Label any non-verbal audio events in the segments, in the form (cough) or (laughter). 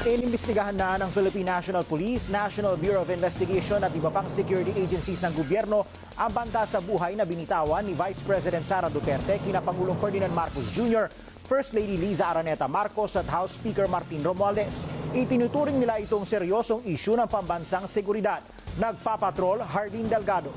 Inimbestigahan na ng Philippine National Police, National Bureau of Investigation at iba pang security agencies ng gobyerno ang banta sa buhay na binitawan ni Vice President Sara Duterte kina Ferdinand Marcos Jr., First Lady Liza Araneta Marcos at House Speaker Martin Romualdez. Itinuturing nila itong seryosong isyu ng pambansang seguridad. Nagpapatrol Hardin Delgado.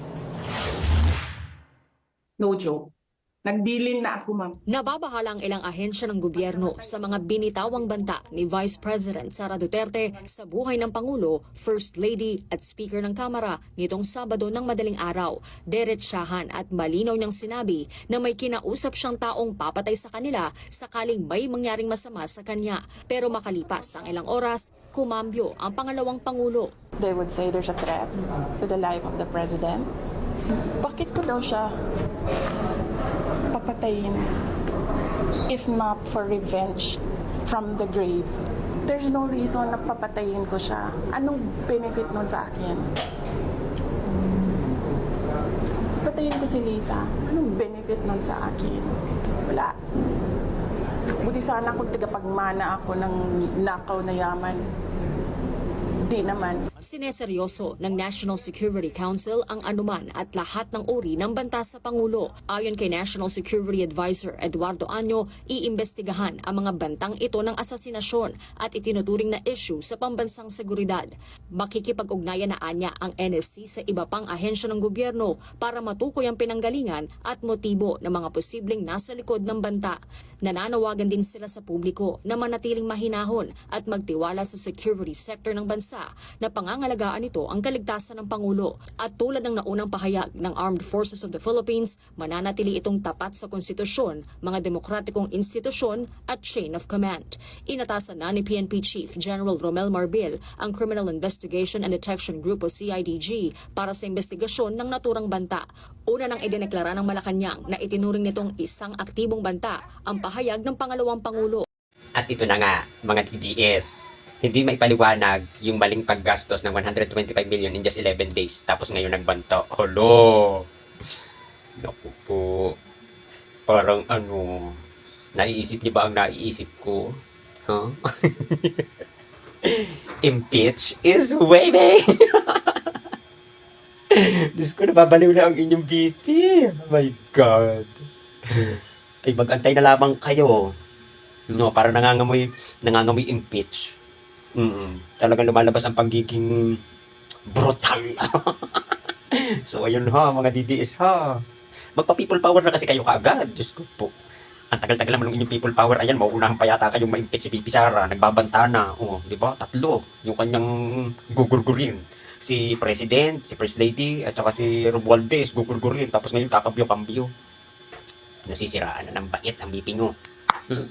No joke. Nagbilin na ako, ma'am. Nababahala ang ilang ahensya ng gobyerno sa mga binitawang banta ni Vice President Sara Duterte sa buhay ng Pangulo, First Lady at Speaker ng Kamara nitong Sabado ng madaling araw. Diretsyahan at malinaw niyang sinabi na may kinausap siyang taong papatay sa kanila sakaling may mangyaring masama sa kanya. Pero makalipas ang ilang oras, kumambyo ang pangalawang Pangulo. They would say there's a threat to the life of the president. Bakit ko daw siya papatayin if not for revenge from the grave? There's no reason na papatayin ko siya. Anong benefit nun sa akin? Patayin ko si Lisa. Anong benefit nun sa akin? Wala. Buti sana kung tagapagmana ako ng nakaw na yaman. Di naman. Sineseryoso ng National Security Council ang anuman at lahat ng uri ng banta sa Pangulo. Ayon kay National Security Advisor Eduardo Año, iimbestigahan ang mga bantang ito ng asasinasyon at itinuturing na issue sa pambansang seguridad. Makikipag-ugnayan na anya ang NSC sa iba pang ahensya ng gobyerno para matukoy ang pinanggalingan at motibo ng mga posibleng nasa likod ng banta. Nananawagan din sila sa publiko na manatiling mahinahon at magtiwala sa security sector ng bansa na pangangalagaan nito ang kaligtasan ng Pangulo. At tulad ng naunang pahayag ng Armed Forces of the Philippines, mananatili itong tapat sa konstitusyon, mga demokratikong institusyon at chain of command. Inatasan na ni PNP Chief General Romel Marbil ang Criminal Investigation and Detection Group o CIDG para sa investigasyon ng naturang banta. Una nang idineklara ng Malacanang na itinuring nitong isang aktibong banta ang pahayag ng pangalawang Pangulo. At ito na nga, mga TDS, hindi maipaliwanag yung maling paggastos ng 125 million in just 11 days tapos ngayon nagbanto. Holo! Naku po. Parang ano, naiisip niyo ba ang naiisip ko? Huh? (laughs) Impeach is waving! (laughs) Diyos ko, nababaliw na ang inyong BP. Oh my God. Ay, magantay na lamang kayo. No, para nangangamoy, nangangamoy impeach. Mm Talagang lumalabas ang pagiging brutal. (laughs) so, ayun ha, mga DDS ha. Magpa-people power na kasi kayo kaagad. Diyos ko po. Ang tagal-tagal naman ng inyong people power. Ayan, mauunahan pa yata kayong ma-impeach si Pipi Sara. Nagbabanta na. Oh, di ba? Tatlo. Yung kanyang gugurgurin. Si President, si First Lady, at saka si Romualdez, gugurgurin. Tapos ngayon, kakabyo-kambyo. Nasisiraan na ng bait ang BP nyo. Hmm.